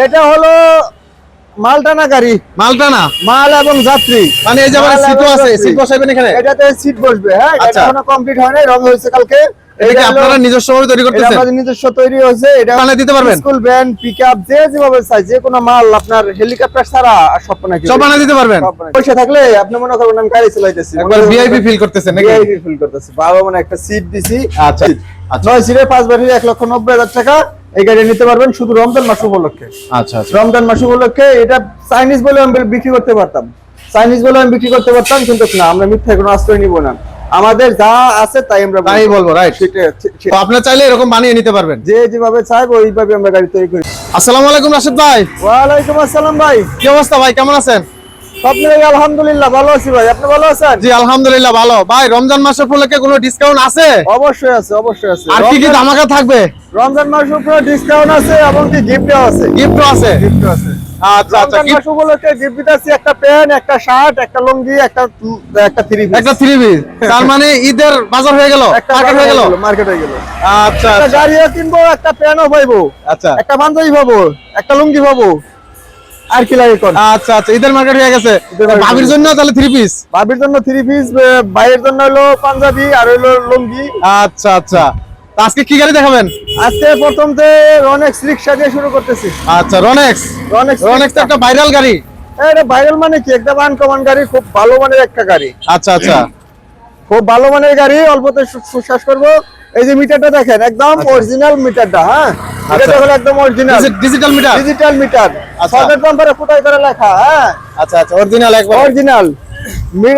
এটা হলো মালটানা গাড়ি। মালটানা? মাল এবং যাত্রী। মানে এই যে আমার সিটও আছে সিট এখানে? এটাতে সিট বসবে হ্যাঁ? এটা আচ্ছা। এখনও কমপ্লিট হয় নাই রং হয়েছে কালকে। এটা কি এটা হলো- আপনারা নিজস্ব ভাবে তৈরি করতেছেন? আমাদের নিজস্ব তৈরি হয়েছে এটা বানায় দিতে পারবেন? স্কুল ভ্যান পিকআপ যে যেভাবে চাই যে কোনো মাল আপনার হেলিকপ্টার ছাড়া আর সব সব দিতে পারবেন? পয়সা থাকলে আপনি মনে করবেন আমি গাড়ি চালাইতেছি একবার ভিআইপি ফিল করতেছেন নাকি? ভিআইপি ফিল করতেছি। মানে একটা সিট দিছি। আচ্ছা আচ্ছা। নয় সিটে পাঁচ বাড়ি এক লক্ষ নব্বই হাজার টাকা। এই গাড়ি নিতে পারবেন শুধু রমজান মাস উপলক্ষে। আচ্ছা আচ্ছা। রমজান মাস উপলক্ষে এটা চাইনিজ বলে আমি বিক্রি করতে পারতাম। চাইনিজ বলে আমি বিক্রি করতে পারতাম কিন্তু না আমরা মিথ্যা কোনো আশ্রয় নিব না। আমাদের যা আছে তাই আমরা তাই বলব। রাইট তো আপনার চাইলে এরকম বানিয়ে নিতে পারবেন। যে যেভাবে চাইব ওইভাবে আমরা গাড়ি তৈরি করি। আসসালামু আলাইকুম রাশিদ ভাই। ওয়ালাইকুম আসসালাম ভাই। কি অবস্থা ভাই কেমন আছেন? আলহামদুলিল্লাহ ভালো আছি ভাই। আপনি ভালো আছেন? জি আলহামদুলিল্লাহ ভালো। ভাই রমজান মাসের উপলক্ষে কোনো ডিসকাউন্ট আছে? অবশ্যই আছে অবশ্যই আছে। আর কি কি ধামাকা থাকবে? রমজান মাস উপরে ডিসকাউন্ট আছে এবং কি গিফটও আছে। গিফটও আছে? গিফটও আছে। আচ্ছা আচ্ছা রমজান উপলক্ষে গিফট দিতেছি একটা প্যান্ট একটা শার্ট একটা লুঙ্গি একটা একটা থ্রি একটা থ্রি পিস তার মানে ঈদের বাজার হয়ে গেল? মার্কেট হয়ে গেল? মার্কেট হয়ে গেল। আচ্ছা একটা আচ্ছা। গাড়িও কিনবো একটা প্যান্টও পাইবো। আচ্ছা। একটা পাঞ্জাবি পাবো একটা লুঙ্গি পাবো। আর কি লাগে কোন? আচ্ছা আচ্ছা ঈদের মার্কেট হয়ে গেছে। ভাবির জন্য তাহলে থ্রি পিস ভাবির জন্য থ্রি পিস ভাইয়ের জন্য হলো পাঞ্জাবি আর হলো লুঙ্গি। আচ্ছা আচ্ছা। আজকে কি গাড়ি দেখাবেন? আজকে প্রথম যে রনেক্স রিক্সা দিয়ে শুরু করতেছি। আচ্ছা রনেক্স রনেক্স রনেক্স একটা ভাইরাল গাড়ি। এটা ভাইরাল মানে কি? একটা আনকমন গাড়ি খুব ভালো মানের একটা গাড়ি। আচ্ছা আচ্ছা। খুব ভালো মানের গাড়ি অল্পতে সুশ্বাস করব। এই যে মিটারটা দেখেন একদম অরিজিনাল মিটারটা হ্যাঁ? এটা হলো একদম original digital meter digital meter আচ্ছা। সকেট নাম্বারে কোথায় করে লেখা হ্যাঁ। আচ্ছা আচ্ছা অরিজিনাল একবার। অরিজিনাল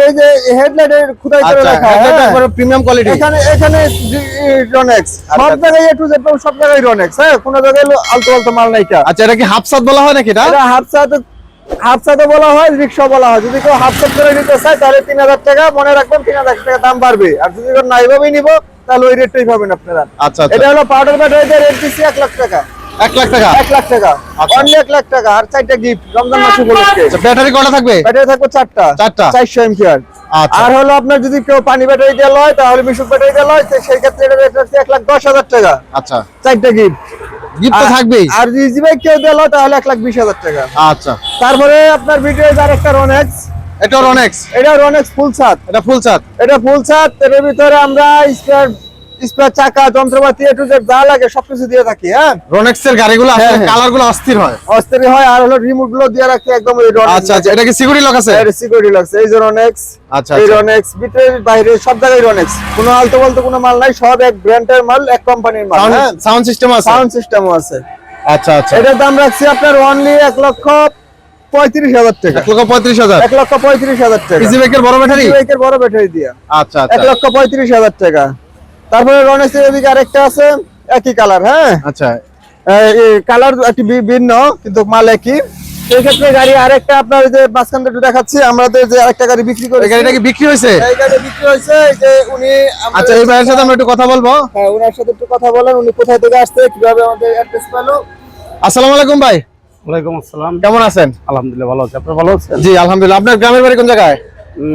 এই যে হেডলাইটে খুদাই করে আচ্ছা লেখা। একবার প্রিমিয়াম কোয়ালিটি এখানে এখানে রনেক্স সব আচ্ছা। জায়গায় এ টু জেড সব জায়গায় রনেক্স হ্যাঁ। কোনো জায়গায় আলতো আলতো মাল নাইকা আচ্ছা এটা কি হাফ সাত বলা হয় নাকি এটা? এটা হাফ সাথে হাফ সাথে বলা হয় রিক্সা বলা হয়। যদি কেউ হাফ সাথে করে নিতে চায় তাহলে তিন হাজার টাকা মনে রাখবেন তিন হাজার টাকা দাম বাড়বে। আর যদি কেউ নাই ভাবেই নিব তাহলে ওই রেটটাই পাবেন আপনারা। আচ্ছা আচ্ছা। এটা হলো পাউডার ব্যাটারিতে রেট দিচ্ছি এক লাখ টাকা। এক লাখ টাকা? এক লাখ টাকা। আচ্ছা। অনলি এক লাখ টাকা আর চারটা গিফট রমজান মাস উপলক্ষে। আচ্ছা ব্যাটারি কটা থাকবে? ব্যাটারি থাকবে চারটা। চারটা। চারশো এমপিআর আচ্ছা। আর হলো আপনার যদি কেউ পানি ব্যাটারি দেওয়া হয় তাহলে মিশুক ব্যাটারি দেওয়া হয় তো সেই ক্ষেত্রে এটা রেট হচ্ছে এক লাখ দশ হাজার টাকা। আচ্ছা। চারটা গিফট গিফট তো থাকবেই। আর কেউ তাহলে এক লাখ বিশ হাজার টাকা। আচ্ছা। তারপরে আপনার ভিডিও আর একটা রনেক্স এটা রনেক্স এটা রনেক্স ফুল ছাদ এটা ফুল চাত এটা ফুল ছাদ এর ভিতরে আমরা স্পেয়ার স্পেয়ার চাকা যন্ত্রপাতি এটু যে যা লাগে সবকিছু দিয়ে থাকি হ্যাঁ? রনেক্স এর গাড়িগুলো আসলে হ্যাঁ, হ্যাঁ। গুলো অস্থির হয়। অস্থির হয় আর হলো রিমোটগুলো দিয়ে রাখি একদম আচ্ছা আচ্ছা এটা কি সিকিউরিটি লক আছে? সিকিউরিটি লাগছে এই যে রনেক্স আচ্ছা এই আচ্ছা। রনেক্স ভিতরে বাইরে সব জায়গায় রনেক্স কোনো আলতো বলতো কোনো মাল নাই সব এক ব্র্যান্ডের মাল এক কোম্পানির মাল হ্যাঁ। সাউন্ড সিস্টেম আছে? সাউন্ড সিস্টেমও আছে। আচ্ছা আচ্ছা। এটার দাম রাখছি আপনার অনলি এক লক্ষ পঁয়ত্রিশ হাজার টাকা। এক লক্ষ পঁয়ত্রিশ হাজার? এক লক্ষ পঁয়ত্রিশ হাজার টাকা। ইজি বাইকের বড় ব্যাটারি? বড় ব্যাটারি দিয়া। আচ্ছা এক আচ্ছা লক্ষ পঁয়ত্রিশ হাজার টাকা। তারপরে রনেক্সের এদিকে আরেকটা আছে একই কালার হ্যাঁ? আচ্ছা। কালার একটি ভিন্ন কিন্তু মাল একই। সেই ক্ষেত্রে গাড়ি আরেকটা আপনার যে মাঝখান একটু দেখাচ্ছি আমাদের যে আরেকটা গাড়ি বিক্রি করে এই গাড়িটা কি বিক্রি হয়েছে? এই গাড়ি বিক্রি হয়েছে এই যে উনি আমাদের- আচ্ছা এই ভাইয়ের সাথে আমরা একটু কথা বলব। হ্যাঁ ওনার সাথে একটু কথা বলেন উনি কোথায় থেকে আসছে কীভাবে আমাদের অ্যাড্রেস পেল। আসসালামু আলাইকুম ভাই। ওয়ালাইকুম আসসালাম। কেমন আছেন? আলহামদুলিল্লাহ ভালো আছি। আপনার ভালো আছেন? জি আলহামদুলিল্লাহ। আপনার গ্রামের বাড়ি কোন জায়গায়?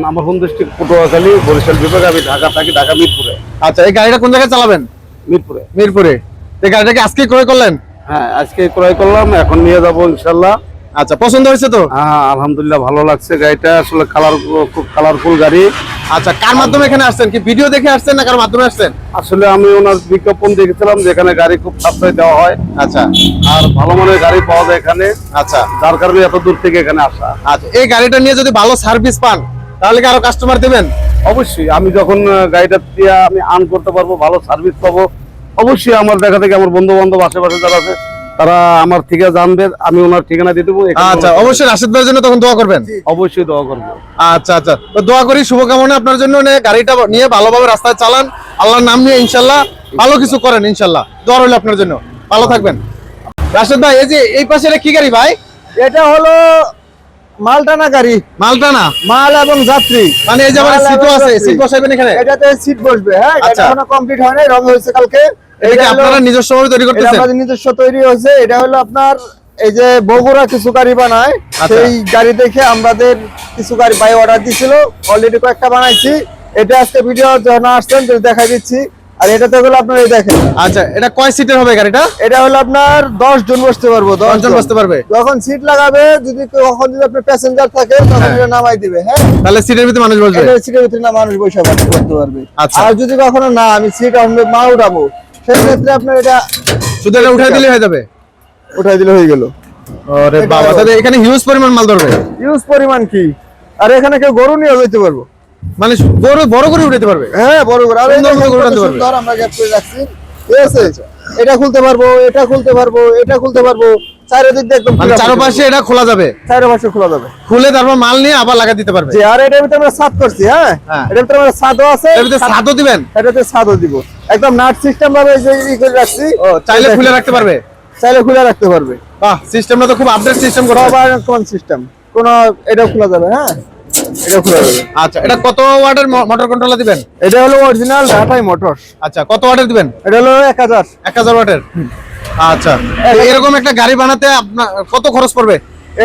আমার হোম ডিস্ট্রিক্ট পটুয়াখালী বরিশাল বিভাগ আমি ঢাকা থাকি ঢাকা মিরপুরে। আচ্ছা এই গাড়িটা কোন জায়গায় চালাবেন? মিরপুরে। মিরপুরে। এই গাড়িটা কি আজকে ক্রয় করলেন? হ্যাঁ আজকে ক্রয় করলাম এখন নিয়ে যাব ইনশাল্লাহ আচ্ছা পছন্দ হয়েছে তো? হ্যাঁ আলহামদুলিল্লাহ ভালো লাগছে গাড়িটা আসলে কালার খুব কালারফুল গাড়ি। আচ্ছা কার মাধ্যমে এখানে আসছেন? কি ভিডিও দেখে আসছেন না কার মাধ্যমে আসছেন? আসলে আমি ওনার বিজ্ঞাপন দেখেছিলাম যে এখানে গাড়ি খুব সাশ্রয় দেওয়া হয়। আচ্ছা। আর ভালো মানের গাড়ি পাওয়া যায় এখানে। আচ্ছা। যার কারণে এত দূর থেকে এখানে আসা। আচ্ছা এই গাড়িটা নিয়ে যদি ভালো সার্ভিস পান তাহলে কি আরও কাস্টমার দিবেন? অবশ্যই আমি যখন গাড়িটা দিয়ে আমি আর্ন করতে পারব ভালো সার্ভিস পাবো অবশ্যই আমার দেখা থেকে আমার বন্ধু বান্ধব আশেপাশে যারা আছে তারা আমার ঠিকানা জানবে আমি ওনার ঠিকানা দিয়ে দেবো আচ্ছা অবশ্যই রাশিদ ভাইয়ের জন্য তখন দোয়া করবেন? অবশ্যই দোয়া করব। আচ্ছা আচ্ছা তো দোয়া করি শুভকামনা আপনার জন্য গাড়িটা নিয়ে ভালোভাবে রাস্তায় চালান আল্লাহর নাম নিয়ে ইনশাল্লাহ ভালো কিছু করেন ইনশাল্লাহ। দোয়া রইল আপনার জন্য। ভালো থাকবেন। রাশিদ ভাই এই যে এই পাশে কি গাড়ি ভাই? এটা হলো মালটানা গাড়ি? মালটানা মাল এবং যাত্রী। মানে এই যে আমার মাল সিটও আছে সিট বসাইবেন এখানে? এটাতে সিট বসবে হ্যাঁ? এটা আচ্ছা। এখনও কমপ্লিট হয় নাই রং হয়েছে কালকে। এটা কি আপনারা নিজস্ব ভাবে তৈরি এটা আমাদের নিজস্ব তৈরি হয়েছে। এটা হলো আপনার এই যে বগুড়া কিছু গাড়ি বানায়। আচ্ছা। সেই গাড়ি দেখে আমাদের কিছু গাড়ি বাই অর্ডার দিছিল। অলরেডি কয়েকটা বানাইছি। এটা আজকে ভিডিও যখন আসছেন দেখাই দিচ্ছি। আর এটাতে হলো আপনার এই দেখেন। আচ্ছা এটা কয় সিটের হবে গাড়িটা? এটা হলো আপনার দশ জন বসতে পারব দশ দশজন বসতে পারবে। যখন সিট লাগাবে যদি কখন যদি আপনার প্যাসেঞ্জার থাকে তখন হ্যাঁ। এটা নামাই দিবে হ্যাঁ? তাহলে সিটের ভিতরে মানুষ বসবে? এটা সিটের ভিতরে না মানুষ বসে করতে পারবে। আচ্ছা। আর যদি কখনো না আমি সিট আমি মা উঠাবো। সেই ক্ষেত্রে আপনার এটা শুধু এটা উঠাই দিলে হয়ে যাবে? উঠাই দিলে হয়ে গেল। এটা বাবা হলো- তাহলে এখানে হিউজ পরিমাণ মাল ধরবে? ইউজ পরিমাণ কি? আর এখানে কেউ গরু নিয়ে যেতে পারব? মানে বড় বড় করে উঠাতে পারবে। হ্যাঁ বড় করে। আর সুন্দর করে উঠাতে পারবে। সুন্দর আমরা গ্যাপ করে রাখছি। ঠিক আছে? এটা খুলতে পারব এটা খুলতে পারব এটা খুলতে পারব। চারিদিক দিয়ে একদম মানে চারপাশে এটা খোলা যাবে। চারপাশে খোলা যাবে। খুলে তারপর মাল নিয়ে আবার লাগা দিতে পারবে। আর এটার ভিতরে আমরা ছাদ করছি হ্যাঁ? হ্যাঁ। এটার ভিতরে আমরা ছাদও আছে। ভিতরে ছাদও দিবেন? এটাতে ছাদও দিব। একদম নাট সিস্টেম ভাবে যে ই করে রাখছি। ও চাইলে খুলে রাখতে পারবে। চাইলে খুলে রাখতে পারবে। বাহ সিস্টেমটা তো খুব আপডেট সিস্টেম করা সবার কোন সিস্টেম কোন এটা খোলা যাবে হ্যাঁ? এটা খোলা যাবে। আচ্ছা এটা কত ওয়াটের মোটর কন্ট্রোলার দিবেন? এটা হলো অরিজিনাল ঢাকাই মোটর আচ্ছা কত ওয়াটের দিবেন? এটা হলো এক হাজার। ওয়াটের? আচ্ছা এরকম একটা গাড়ি বানাতে আপনার কত খরচ পড়বে?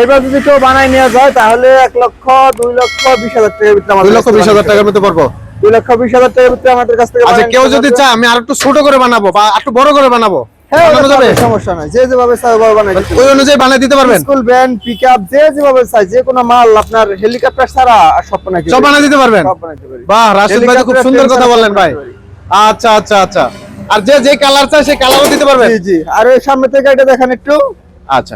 এবার যদি কেউ বানাই নেওয়া যায় তাহলে এক লক্ষ দুই লক্ষ বিশ হাজার টাকার ভিতরে আমাদের দুই লক্ষ কাছ থেকে বিশ হাজার টাকার মধ্যে পড়ব। দুই লক্ষ বিশ হাজার টাকার ভিতরে আমাদের কাছ থেকে আচ্ছা কেউ যদি চায় আমি আর একটু ছোট করে বানাবো বা একটু বড় করে বানাবো? হ্যাঁ সমস্যা নাই। যে যেভাবে চাই ওভাবে বানাই ওই অনুযায়ী বানিয়ে দিতে পারবেন? স্কুল ভ্যান পিকআপ যে যেভাবে চাই যে কোনো মাল আপনার হেলিকপ্টার ছাড়া আর সব বানাই সব বানিয়ে দিতে পারবেন? বাহ রাশেদ ভাই খুব সুন্দর কথা বললেন ভাই। আচ্ছা আচ্ছা আচ্ছা। আর যে যে কালার চাই সেই কালারও দিতে পারবেন? জি জি। আর ওই সামনে থেকে এটা দেখেন একটু। আচ্ছা।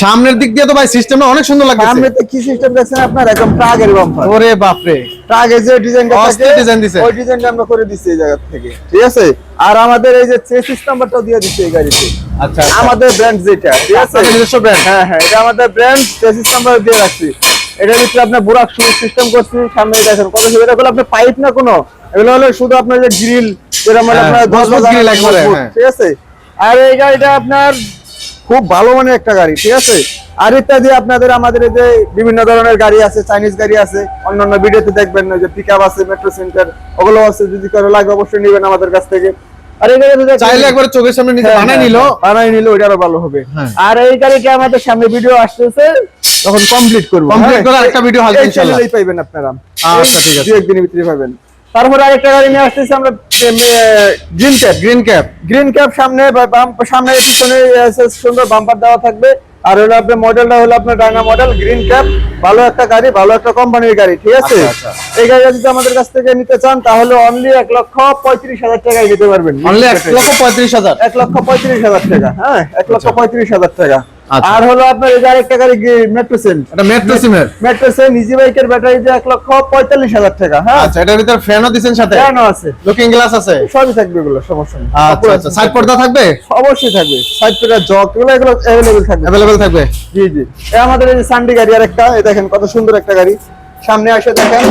সামনের দিক দিয়ে তো ভাই সিস্টেমটা অনেক সুন্দর লাগছে সামনেতে কি সিস্টেম দেখছেন আপনার? একদম ট্রাগের বাম্পার ওরে বাপ রে ট্রাগের যে ডিজাইনটা থাকে design দিছে। ওই ডিজাইনটা আমরা করে দিচ্ছি এই জায়গা থেকে। ঠিক আছে? আর আমাদের এই যে চেসিস নাম্বারটাও দিয়ে দিচ্ছি এই গাড়িতে। আচ্ছা আমাদের ব্র্যান্ড যেটা ঠিক আছে? নিজস্ব brand? হ্যাঁ হ্যাঁ এটা আমাদের ব্র্যান্ড চেসিস নাম্বার দিয়ে রাখছি। এটার ভিতরে আপনার বুরাক সুইচ সিস্টেম করছি সামনে দেখেন কত সুন্দর। এটা হলো আপনার পাইপ না কোনো? এগুলো হলো শুধু আপনার যে গ্রিল হলো হ্যাঁ, আপনার দশ মজবুত হাজার একবারে, হ্যাঁ। ঠিক আছে? আর এই গাড়িটা আপনার খুব ভালো মানের একটা গাড়ি ঠিক আছে আর ইত্যাদি আপনাদের আমাদের যে বিভিন্ন ধরনের গাড়ি আছে চাইনিজ গাড়ি আছে অন্যান্য ভিডিওতে দেখবেন ওই যে পিকআপ আছে মেট্রো সেন্টার ওগুলো আছে যদি করে লাগে অবশ্যই নেবেন আমাদের কাছ থেকে আর এই গাড়িটা চাইলে একবার চোখের সামনে হ্যাঁ, বানাই হ্যাঁ, নিল হ্যাঁ, বানাই নিল ওইটা আরও ভালো হবে হ্যাঁ। আর এই গাড়িটা আমাদের সামনে ভিডিও আসতেছে তখন কমপ্লিট করব হ্যাঁ? করে আসবে ইনশাআল্লাহ। পাইবেন আপনারা আচ্ছা, ঠিক আছে। একদিনের ভিতরে পাবেন তারপরে আরেকটা গাড়ি নিয়ে আসতেছি আমরা green cap green cap green cap সামনে সামনে পিছনে সুন্দর বাম্পার দেওয়া থাকবে। আর হলো আপনার মডেলটা হলো আপনার ডায়না মডেল গ্রিন ক্যাপ ভালো একটা গাড়ি ভালো একটা কোম্পানির গাড়ি ঠিক আছে? আচ্ছা, এই গাড়িটা যদি আমাদের কাছ থেকে নিতে চান তাহলে অনলি এক লক্ষ পঁয়ত্রিশ হাজার টাকায় নিতে পারবেন। অনলি এক লক্ষ পঁয়ত্রিশ হাজার? এক লক্ষ পঁয়ত্রিশ হাজার টাকা হ্যাঁ এক লক্ষ পঁয়ত্রিশ হাজার টাকা। আচ্ছা। আর হলো আপনার এই আরেকটা গাড়ি মেট্রোসেন এটা মেট্রো সিমের মেট্রোসেন ইজি বাইকের ব্যাটারি যে এক লক্ষ পঁয়তাল্লিশ হাজার টাকা হ্যাঁ? আচ্ছা এটার ভিতরে ফ্যানও দিচ্ছেন সাথে? আছে। লুকিং গ্লাস আছে? সবই থাকবে এগুলো সমস্যা নেই। আচ্ছা আচ্ছা সাইড পর্দা থাকবে? অবশ্যই থাকবে। সাইড থেকে জগ এগুলো এগুলো অ্যাভেলেবেল থাকবে। অ্যাভেলেবেল থাকবে? জি জি। এই আমাদের এই যে সানডি গাড়ি আরেকটা এই দেখেন কত সুন্দর একটা গাড়ি। সামনে আসে দেখেন।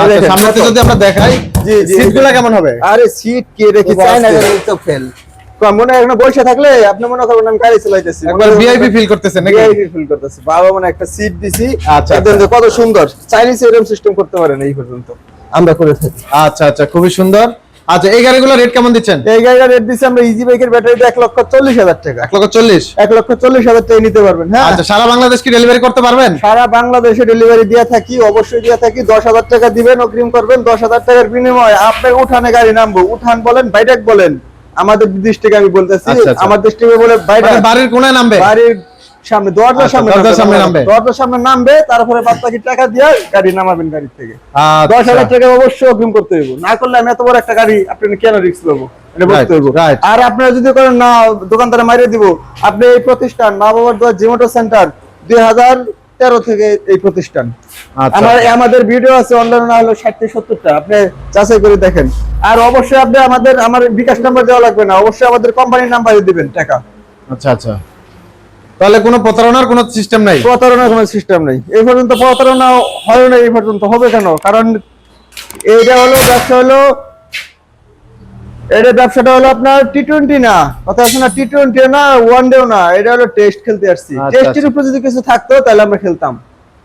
আচ্ছা সামনে যদি আমরা দেখাই জি, জি, সিটগুলো কেমন হবে? আরে সিট কে রেখে খুব চায় না অস্থির। তো ফেল মনে হয় বসে থাকলে আপনি মনে করবেন আমি গাড়ি চালাইতেছি। একবার ভিআইপি ফিল করতেছেন নাকি? ভিআইপি ফিল করতেছি। বাবা মানে একটা সিট দিছি। আচ্ছা, কত সুন্দর। চাইনিজ এরকম সিস্টেম করতে পারেন এই পর্যন্ত। আমরা করে থাকি। আচ্ছা আচ্ছা খুবই সুন্দর। আচ্ছা এই গাড়িগুলো রেট কেমন দিচ্ছেন? এই গাড়িটা রেট দিছি আমরা ইজি বাইকের ব্যাটারিতে এক লক্ষ চল্লিশ হাজার টাকা। এক লক্ষ চল্লিশ? এক লক্ষ চল্লিশ হাজার টাকা নিতে পারবেন হ্যাঁ? আচ্ছা সারা বাংলাদেশ কি ডেলিভারি করতে পারবেন? সারা বাংলাদেশে ডেলিভারি দিয়ে থাকি অবশ্যই দিয়ে থাকি। দশ হাজার টাকা দিবেন অগ্রিম করবেন দশ হাজার টাকার বিনিময়ে আপনার উঠানে গাড়ি নামবো। উঠান বলেন বাইডাক বলেন। আমাদের ডিস্ট্রিক্ট আমি বলতেছি আচ্ছা, আচ্ছা। আমার ডিস্ট্রিক্টে বলে বাইডাক মানে বাড়ির কোনায় নামবে? বাড়ির সামনে দরজার আচ্ছা, সামনে দরজার সামনে নামবে। দরজার সামনে নামবে তারপরে বাদ বাকি টাকা দিয়ে গাড়ি নামাবেন গাড়ি থেকে। দশ হাজার টাকা অবশ্যই অগ্রিম করতে হইব। না করলে আমি এত বড় একটা গাড়ি আপনি কেন রিস্ক হইব। right. আর আপনারা যদি করেন না দোকানদারে মারিয়ে দিব। আপনি এই প্রতিষ্ঠান মা বাবার দোয়ার জিমোটো সেন্টার দুই হাজার তেরো থেকে এই প্রতিষ্ঠান। আমার আমাদের ভিডিও আছে অনলাইনে না হলো ষাট থেকে সত্তরটা। আপনি যাচাই করে দেখেন। আর অবশ্যই আপনি আমাদের আমার বিকাশ নাম্বার দেওয়া লাগবে না। অবশ্যই আমাদের কোম্পানির নাম্বারে দিবেন টাকা। আচ্ছা আচ্ছা। তাহলে কোনো প্রতারণার কোনো সিস্টেম নাই? প্রতারণার কোনো সিস্টেম নেই। এই পর্যন্ত প্রতারণা হয় না এই পর্যন্ত হবে কেন? কারণ এইটা হলো ব্যবসা হলো এটা ব্যবসাটা হলো আপনার টি টোয়েন্টি না। কথা আছে না টি টোয়েন্টি না ওয়ান ডেও না। এটা হলো টেস্ট খেলতে আসছি। আচ্ছা, টেস্টের আচ্ছা। উপর যদি কিছু থাকতো তাহলে আমরা খেলতাম।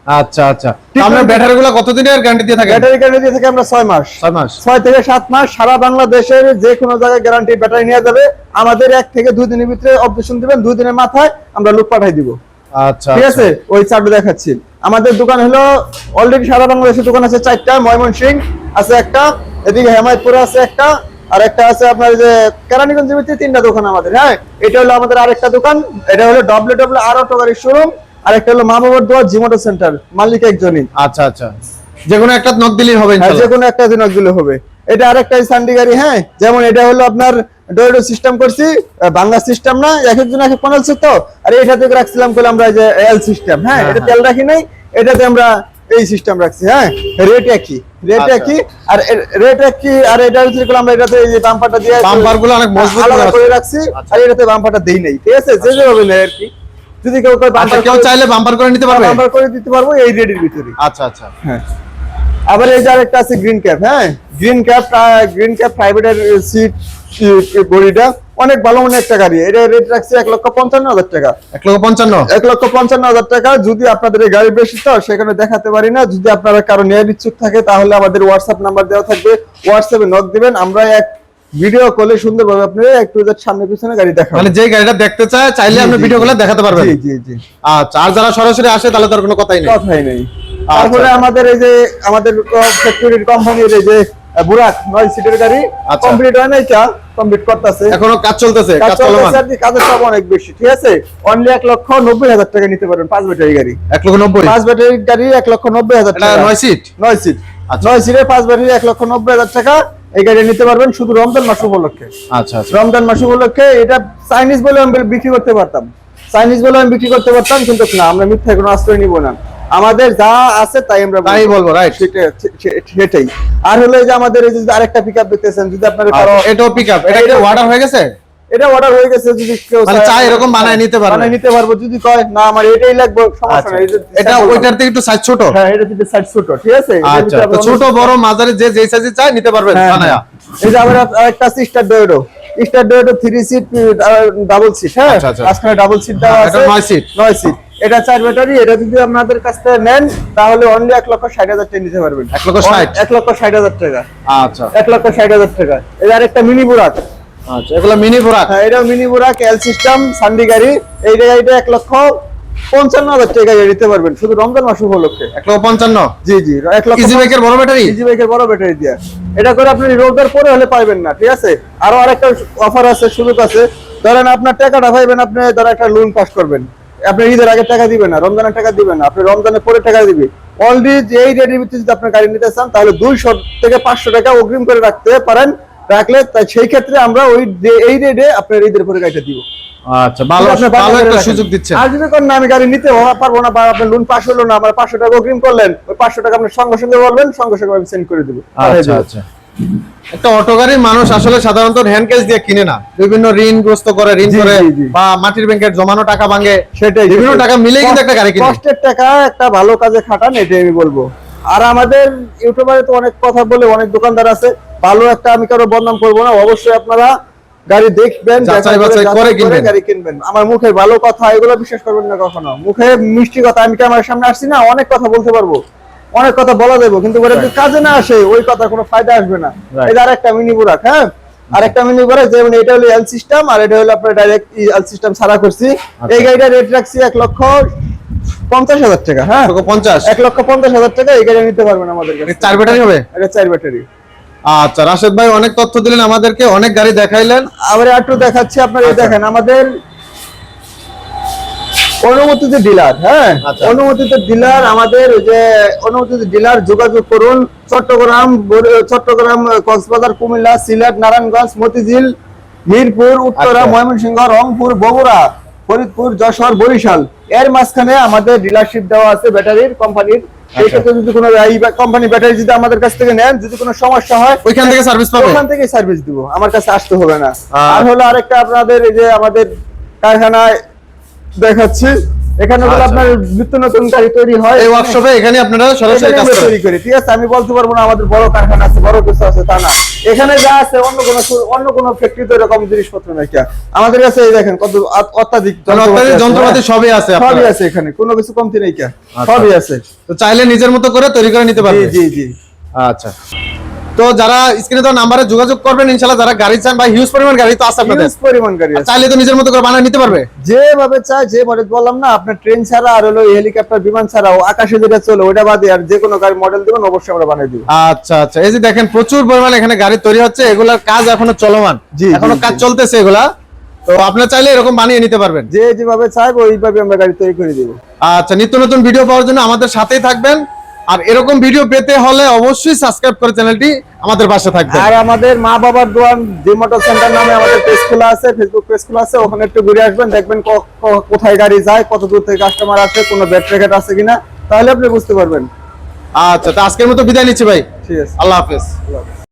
আচ্ছা আচ্ছা। আপনার ব্যাটারি গুলো কতদিনের গ্যারান্টি দিয়ে থাকে ব্যাটারি গ্যারান্টি দিয়ে থাকে আমরা ছয় মাস। ছয় মাস। ছয় থেকে সাত মাস সারা বাংলাদেশের যে কোনো জায়গায় গ্যারান্টি ব্যাটারি নিয়ে যাবে। আমাদের এক থেকে দুই দিনের ভিতরে অপারেশন দিবেন দুই দিনের মাথায় আমরা লোক পাঠাই দিব। আচ্ছা ঠিক আচ্ছা। আছে? ওই চার্ট দেখাচ্ছি। আমাদের দোকান হলো অলরেডি সারা বাংলাদেশের দোকান আছে চারটা ময়মনসিং আছে একটা এদিকে হেমায়তপুর আছে একটা আর একটা আছে আপনার যে কেরানীগঞ্জের ভিতরে তিনটা দোকান আমাদের হ্যাঁ? এটা হলো আমাদের আরেকটা দোকান এটা হলো ডব্লিউ ডব্লিউ আর অটো গাড়ির শোরুম আর একটা হলো মা বাবার দোয়া জিমোটো সেন্টার মালিক একজনই। আচ্ছা আচ্ছা। যে কোনো একটা নক দিলেই হবে হ্যাঁ যে কোনো একটা দিন দিলে হবে। এটা আরেকটা সান্ডি গাড়ি হ্যাঁ? যেমন এটা হলো আপনার ডোয়েডো সিস্টেম করছি বাংলা সিস্টেম না এক একজন এক এক বানাচ্ছে তো। আর এটা থেকে রাখছিলাম করলে আমরা যে এল সিস্টেম হ্যাঁ? হ্যাঁ, এটা হ্যাঁ। তেল রাখি নাই এটাতে আমরা এই সিস্টেম রাখছি হ্যাঁ? রেট একই রেট আচ্ছা। একই আর রেট একই আর এটা হচ্ছে আমরা এটাতে এই যে বাম্পারটা দিয়ে বাম্পারগুলো অনেক মজবুত করে রাখছি। আর এটাতে বাম্পারটা দেই নাই ঠিক আছে? যে যেভাবে নেয় আর কি। যদি কেউ কেউ আচ্ছা বাম্পার কেউ চাইলে বাম্পার করে নিতে পারবে? বাম্পার করে দিতে পারব এই রেটের ভিতরে। আচ্ছা আচ্ছা। হ্যাঁ। আবার এই যে আরেকটা আছে গ্রিন ক্যাপ হ্যাঁ? গ্রিন ক্যাপ গ্রিন ক্যাপ প্রাইভেটের সিট বডিটা অনেক ভালো মনে একটা গাড়ি এটা রেট রাখছে এক লক্ষ পঞ্চান্ন হাজার টাকা। এক লক্ষ পঞ্চান্ন? এক লক্ষ পঞ্চান্ন হাজার টাকা যদি আপনাদের এই গাড়ি বেশি তো সেখানে দেখাতে পারি না। যদি আপনারা কারও নেওয়ার ইচ্ছুক থাকে তাহলে আমাদের হোয়াটসঅ্যাপ নাম্বার দেওয়া থাকবে। হোয়াটসঅ্যাপে নক দিবেন আমরা এক ভিডিও কলে সুন্দরভাবে আপনারা একটু যে সামনে পিছনে গাড়ি দেখাবো মানে যে গাড়িটা দেখতে চায় চাইলে আপনি ভিডিও গুলো দেখাতে পারবেন। জি জি জি। আচ্ছা আর যারা সরাসরি আসে তাহলে তার কোনো কথাই নেই। কথাই নেই। তারপরে আমাদের এই যে আমাদের ফ্যাক্টরির কোম্পানির এই যে বুরাক নয় সিটের গাড়ি আচ্ছা। কমপ্লিট হয় নাই চা কমপ্লিট করতেছে। এখনও কাজ চলতেছে কাজ চলমান? কাজের চাপ অনেক বেশি ঠিক আছে? অনলি এক লক্ষ নব্বই হাজার টাকা নিতে পারবেন পাঁচ ব্যাটারি গাড়ি। এক লক্ষ নব্বই? পাঁচ ব্যাটারি গাড়ি এক লক্ষ নব্বই হাজার টাকা। নয় সিট নয় সিট আচ্ছা। নয় সিটের পাঁচ ব্যাটারি এক লক্ষ নব্বই হাজার টাকা এই গাড়ি নিতে পারবেন শুধু রমজান মাস উপলক্ষে। আচ্ছা আচ্ছা। রমজান মাস উপলক্ষে এটা চাইনিজ বলে আমি বিক্রি করতে পারতাম। চাইনিজ বলে আমি বিক্রি করতে পারতাম কিন্তু না আমরা মিথ্যা কোনো আশ্রয় নিব না। আমাদের যা আছে তাই আমরা তাই বলব রাইট সেটা- সেটাই। আর হলো যে আমাদের এই যে আরেকটা পিকআপ দেখতেছেন যদি আপনার এটাও পিক আপ এটা অর্ডার হয়ে গেছে? এটা অর্ডার হয়ে গেছে যদি কেউ মানে চায় এরকম বানায় নিতে পারবে। বানায় নিতে পারব যদি কয় না আমার এটাই লাগবে সমস্যা আচ্ছা। নাই এটা ওইটার থেকে একটু সাইজ ছোট? হ্যাঁ এটা কিন্তু সাইজ ছোট ঠিক আছে? আচ্ছা তো ছোট বড় মাঝারি যে যেই সাইজে চায় নিতে পারবেন হ্যাঁ, বানায়া। এই যে আবার একটা আছে স্টার ডোয়েডো স্টার ডোয়েডো থ্রি সিট ডাবল সিট হ্যাঁ? আচ্ছা। ডাবল সিট দেওয়া হ্যাঁ, আছে। এটা নয় seat। নয় সিট এটা চার ব্যাটারি এটা যদি আপনাদের কাছ থেকে নেন তাহলে অনলি এক লক্ষ ষাট হাজার টাকা নিতে পারবেন। এক লক্ষ ষাট? এক লক্ষ ষাট হাজার টাকা। আচ্ছা। এক লক্ষ ষাট হাজার টাকা। এই আরেকটা মিনি বুরাক আচ্ছা এগুলো মিনি বুরাক হ্যাঁ এটা মিনি বুরাক এল সিস্টেম সান্ডি গাড়ি। এই গাড়িটা এক লক্ষ পঞ্চান্ন হাজার টাকা পারবেন। শুধু রমজান মাস উপলক্ষে। এক লক্ষ পঞ্চান্ন? জি জি এক লক্ষ ইজি বাইকের বড় ব্যাটারি ইজি বাইকের বড় ব্যাটারি দিয়ে। এটা করে আপনি রোজার পরে হলে পাইবেন না ঠিক আছে? আরও আরেকটা অফার আছে সুযোগ আছে। ধরেন আপনার টাকাটা পাইবেন আপনি ধরেন একটা লোন পাস করবেন। আপনি ঈদের আগে টাকা দিবেন না রমজানের টাকা দিবেন না। আপনি রমজানের পরে টাকা দিবে। অলরেডি এই রেটের ভিত্তিতে যদি আপনি গাড়ি নিতে চান তাহলে দুইশো থেকে পাঁচশো টাকা অগ্রিম করে রাখতে পারেন। রাখলে সেই ক্ষেত্রে আমরা ওই এই রেটে আপনার ঈদের পরে গাড়িটা দিব। আচ্ছা ভালো ভালো একটা সুযোগ দিচ্ছেন। আর যদি কোন আমি গাড়ি নিতে পারব না বা আপনার লোন পাস হলো না আমার পাঁচশো টাকা অগ্রিম করলেন ওই পাঁচশো টাকা আপনি সঙ্গে সঙ্গে বলবেন সঙ্গে সঙ্গে আমি সেন্ড করে দেবো। আচ্ছা আচ্ছা। একটা অটো গাড়ি মানুষ আসলে সাধারণত হ্যান্ড ক্যাশ দিয়ে কিনে না। বিভিন্ন ঋণগ্রস্ত করে ঋণ করে। বা মাটির ব্যাংকের জমানো টাকা ভাঙে। সেটাই বিভিন্ন টাকা মিলে কিন্তু একটা গাড়ি কিনে। কষ্টের টাকা একটা ভালো কাজে খাটান এটাই আমি বলব। আর আমাদের ইউটিউবারে তো অনেক কথা বলে অনেক দোকানদার আছে ভালো একটা আমি কারও বদনাম করব না অবশ্যই আপনারা গাড়ি দেখবেন করে কিনবেন। গাড়ি কিনবেন। আমার মুখে ভালো কথা এগুলো বিশ্বাস করবেন না কখনো। মুখে মিষ্টি কথা আমি ক্যামেরার সামনে আসছি না? অনেক কথা বলতে পারব। অনেক কথা বলা যাব কিন্তু কাজে না আসে ওই কথা কোনো ফায়দা আসবে না। Right. আর একটা মিনি বুরাক হ্যাঁ? আরেকটা মিনি বুরাক যেমন এটা হলো এল সিস্টেম আর এটা হলো আপনার ডাইরেক্ট এল সিস্টেম ছাড়া করছি। এই গাড়িটা রেট রাখছি এক লক্ষ পঞ্চাশ হাজার টাকা হ্যাঁ? পঞ্চাশ। এক লক্ষ পঞ্চাশ হাজার টাকা এই গাড়ি নিতে পারবেন আমাদের কাছে। চার ব্যাটারি হবে? এটা চার ব্যাটারি। আচ্ছা রাশেদ ভাই অনেক তথ্য দিলেন আমাদেরকে অনেক গাড়ি দেখাইলেন। আবার একটু দেখাচ্ছি আপনার এই আচ্ছা। দেখেন আমাদের ডিলার হ্যাঁ? আচ্ছা। ডিলার আমাদের যে অনুমতিতে ডিলার যোগাযোগ করুন। চট্টগ্রাম চট্টগ্রাম কক্সবাজার কুমিল্লা সিলেট নারায়ণগঞ্জ মতিঝিল মিরপুর উত্তরা আচ্ছা। ময়মনসিংহ রংপুর বগুড়া। ফরিদপুর যশোর বরিশাল। এর মাঝখানে আমাদের ডিলারশিপ দেওয়া আছে ব্যাটারির কোম্পানির আচ্ছা। যদি কোনো কোম্পানি ব্যাটারি যদি আমাদের কাছ থেকে নেন যদি কোনো সমস্যা হয় ওইখান থেকে সার্ভিস পাবে? থেকে সার্ভিস দিব। আমার কাছে আসতে হবে না। আর হলো আরেকটা আপনাদের এই যে আমাদের কারখানায় দেখাচ্ছি। এখানে হলো আচ্ছা। আপনার নিত্য নতুন গাড়ি তৈরি হয়। এই ওয়ার্কশপে এখানে আপনারা সরাসরি কাজ করেন। তৈরি করি ঠিক আছে? আমি বলতে পারব না আমাদের বড় কারখানা আছে বড় কিছু আছে তা না। এখানে যা আছে অন্য কোনো অন্য কোনো ফ্যাক্টরিতে এরকম জিনিসপত্র নাই কি। আমাদের কাছে এই দেখেন কত অত্যাধিক মানে যন্ত্রপাতি সবই আছে হ্যাঁ। সবই আছে এখানে কোনো কিছু কমতি নেই কে আচ্ছা। সবই আছে। তো চাইলে নিজের মতো করে তৈরি করে নিতে জি পারবে জি জি। আচ্ছা। তো যারা স্ক্রিনে দেওয়া নাম্বারে যোগাযোগ করবেন ইনশাল্লাহ যারা গাড়ি চান বা হিউজ পরিমাণ গাড়ি তো আছে আপনাদের। Huge পরিমাণ গাড়ি আছে। চাইলে তো নিজের মতো করে বানিয়ে নিতে পারবে। যেভাবে চায় যে মডেল বললাম না আপনার ট্রেন ছাড়া আর হলো হেলিকপ্টার বিমান ছাড়াও আকাশে যেটা চলে ওটা বাদে আর যে কোনো গাড়ি মডেল দিবেন অবশ্যই আমরা বানিয়ে দিব। আচ্ছা আচ্ছা। এই যে দেখেন প্রচুর পরিমাণে এখানে গাড়ি তৈরি হচ্ছে এগুলার কাজ এখনও চলমান। জি, এখনও কাজ চলতেছে এগুলা। তো আপনার চাইলে এরকম বানিয়ে নিতে পারবেন। যে যেভাবে চাইব ওইভাবে আমরা গাড়ি তৈরি করে দিব। আচ্ছা নিত্য নতুন ভিডিও পাওয়ার জন্য আমাদের সাথেই থাকবেন। আর এরকম ভিডিও পেতে হলে অবশ্যই সাবস্ক্রাইব করে চ্যানেলটি আমাদের পাশে থাকবে। আর আমাদের মা বাবার দোয়ান যে মোটর সেন্টার নামে আমাদের পেজ খোলা আছে ফেসবুক পেজ খোলা আছে ওখানে একটু ঘুরে আসবেন দেখবেন কোথায় গাড়ি যায় কত দূর থেকে কাস্টমার আসে কোনো ব্যাট ঘাট আছে কিনা তাহলে আপনি বুঝতে পারবেন। আচ্ছা তো আজকের মতো বিদায় নিচ্ছি ভাই। ঠিক আছে। আল্লাহ হাফেজ। আল্লাহ হাফেজ।